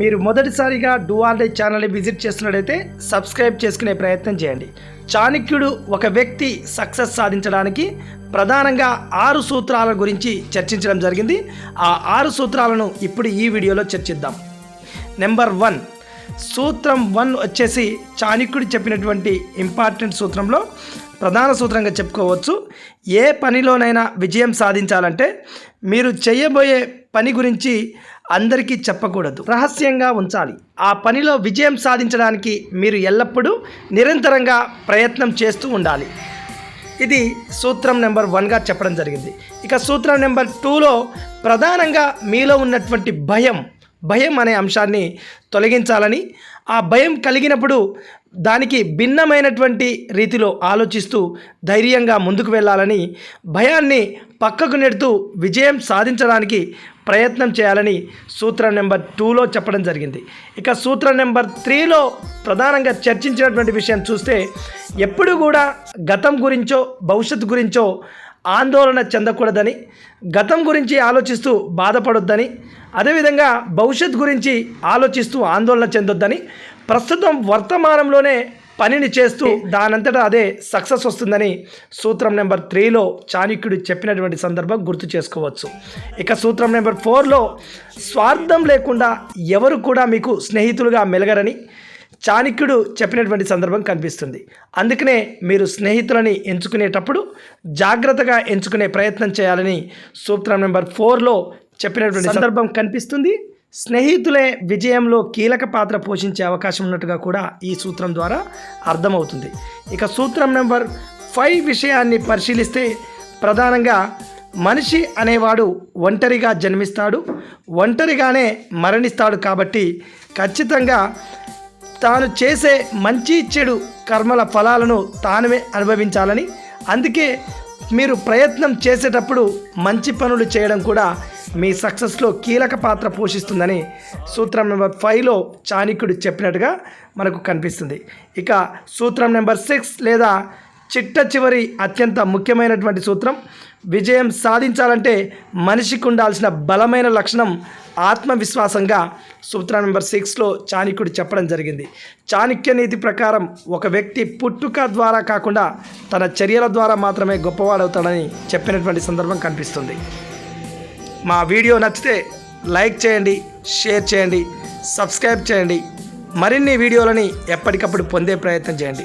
మీరు మొదటిసారిగా డూఆర్డే ఛానల్ని విజిట్ చేస్తున్నట్టయితే సబ్స్క్రైబ్ చేసుకునే ప్రయత్నం చేయండి. చాణక్యుడు ఒక వ్యక్తి సక్సెస్ సాధించడానికి ప్రధానంగా ఆరు సూత్రాల గురించి చర్చించడం జరిగింది. ఆ ఆరు సూత్రాలను ఇప్పుడు ఈ వీడియోలో చర్చిద్దాం. నెంబర్ వన్ సూత్రం వన్ వచ్చేసి చాణక్యుడు చెప్పినటువంటి ఇంపార్టెంట్ సూత్రంలో ప్రధాన సూత్రంగా చెప్పుకోవచ్చు. ఏ పనిలోనైనా విజయం సాధించాలంటే మీరు చేయబోయే పని గురించి అందరికీ చెప్పకూడదు. రహస్యంగా ఉంచాలి. ఆ పనిలో విజయం సాధించడానికి మీరు ఎల్లప్పుడూ నిరంతరంగా ప్రయత్నం చేస్తూ ఉండాలి. ఇది సూత్రం నెంబర్ వన్గా చెప్పడం జరిగింది. ఇక సూత్రం నెంబర్ టూలో ప్రధానంగా మీలో ఉన్నటువంటి భయం భయం అనే అంశాన్ని తొలగించాలని ఆ భయం కలిగినప్పుడు దానికి భిన్నమైనటువంటి రీతిలో ఆలోచిస్తూ ధైర్యంగా ముందుకు వెళ్ళాలని భయాన్ని పక్కకు నెడుతూ విజయం సాధించడానికి ప్రయత్నం చేయాలని సూత్రం నెంబర్ టూలో చెప్పడం జరిగింది. ఇక సూత్రం నెంబర్ త్రీలో ప్రధానంగా చర్చించినటువంటి విషయం చూస్తే ఎప్పుడు కూడా గతం గురించో భవిష్యత్తు గురించో ఆందోళన చెందకూడదని గతం గురించి ఆలోచిస్తూ బాధపడొద్దని అదేవిధంగా భవిష్యత్ గురించి ఆలోచిస్తూ ఆందోళన చెందొద్దని ప్రస్తుతం వర్తమానంలోనే పనిని చేస్తూ దానంతటా అదే సక్సెస్ వస్తుందని సూత్రం నెంబర్ త్రీలో చాణక్యుడు చెప్పినటువంటి సందర్భం గుర్తు చేసుకోవచ్చు. ఇక సూత్రం నెంబర్ ఫోర్లో స్వార్థం లేకుండా ఎవరు కూడా మీకు స్నేహితులుగా మెలగరని చాణక్యుడు చెప్పినటువంటి సందర్భం కనిపిస్తుంది. అందుకనే మీరు స్నేహితులని ఎంచుకునేటప్పుడు జాగ్రత్తగా ఎంచుకునే ప్రయత్నం చేయాలని సూత్రం నెంబర్ ఫోర్లో చెప్పినటువంటి సందర్భం కనిపిస్తుంది. స్నేహితులే విజయంలో కీలక పాత్ర పోషించే అవకాశం ఉన్నట్టుగా కూడా ఈ సూత్రం ద్వారా అర్థమవుతుంది. ఇక సూత్రం నెంబర్ ఫైవ్ విషయాన్ని పరిశీలిస్తే ప్రధానంగా మనిషి అనేవాడు ఒంటరిగా జన్మిస్తాడు ఒంటరిగానే మరణిస్తాడు కాబట్టి ఖచ్చితంగా తాను చేసే మంచి చెడు కర్మల ఫలాలను తానువే అనుభవించాలని. అందుకే మీరు ప్రయత్నం చేసేటప్పుడు మంచి పనులు చేయడం కూడా మీ సక్సెస్లో కీలక పాత్ర పోషిస్తుందని సూత్రం నెంబర్ ఫైవ్లో చాణిక్యుడు చెప్పినట్టుగా మనకు కనిపిస్తుంది. ఇక సూత్రం నెంబర్ సిక్స్ లేదా చిట్ట చివరి అత్యంత ముఖ్యమైనటువంటి సూత్రం. విజయం సాధించాలంటే మనిషికి ఉండాల్సిన బలమైన లక్షణం ఆత్మవిశ్వాసంగా సూత్రం నెంబర్ సిక్స్లో చాణిక్యుడు చెప్పడం జరిగింది. చాణక్య నీతి ప్రకారం ఒక వ్యక్తి పుట్టుక ద్వారా కాకుండా తన చర్యల ద్వారా మాత్రమే గొప్పవాడవుతాడని చెప్పినటువంటి సందర్భం కనిపిస్తుంది. మా వీడియో నచ్చితే లైక్ చేయండి షేర్ చేయండి సబ్స్క్రైబ్ చేయండి. మరిన్ని వీడియోలని ఎప్పటికప్పుడు పొందే ప్రయత్నం చేయండి.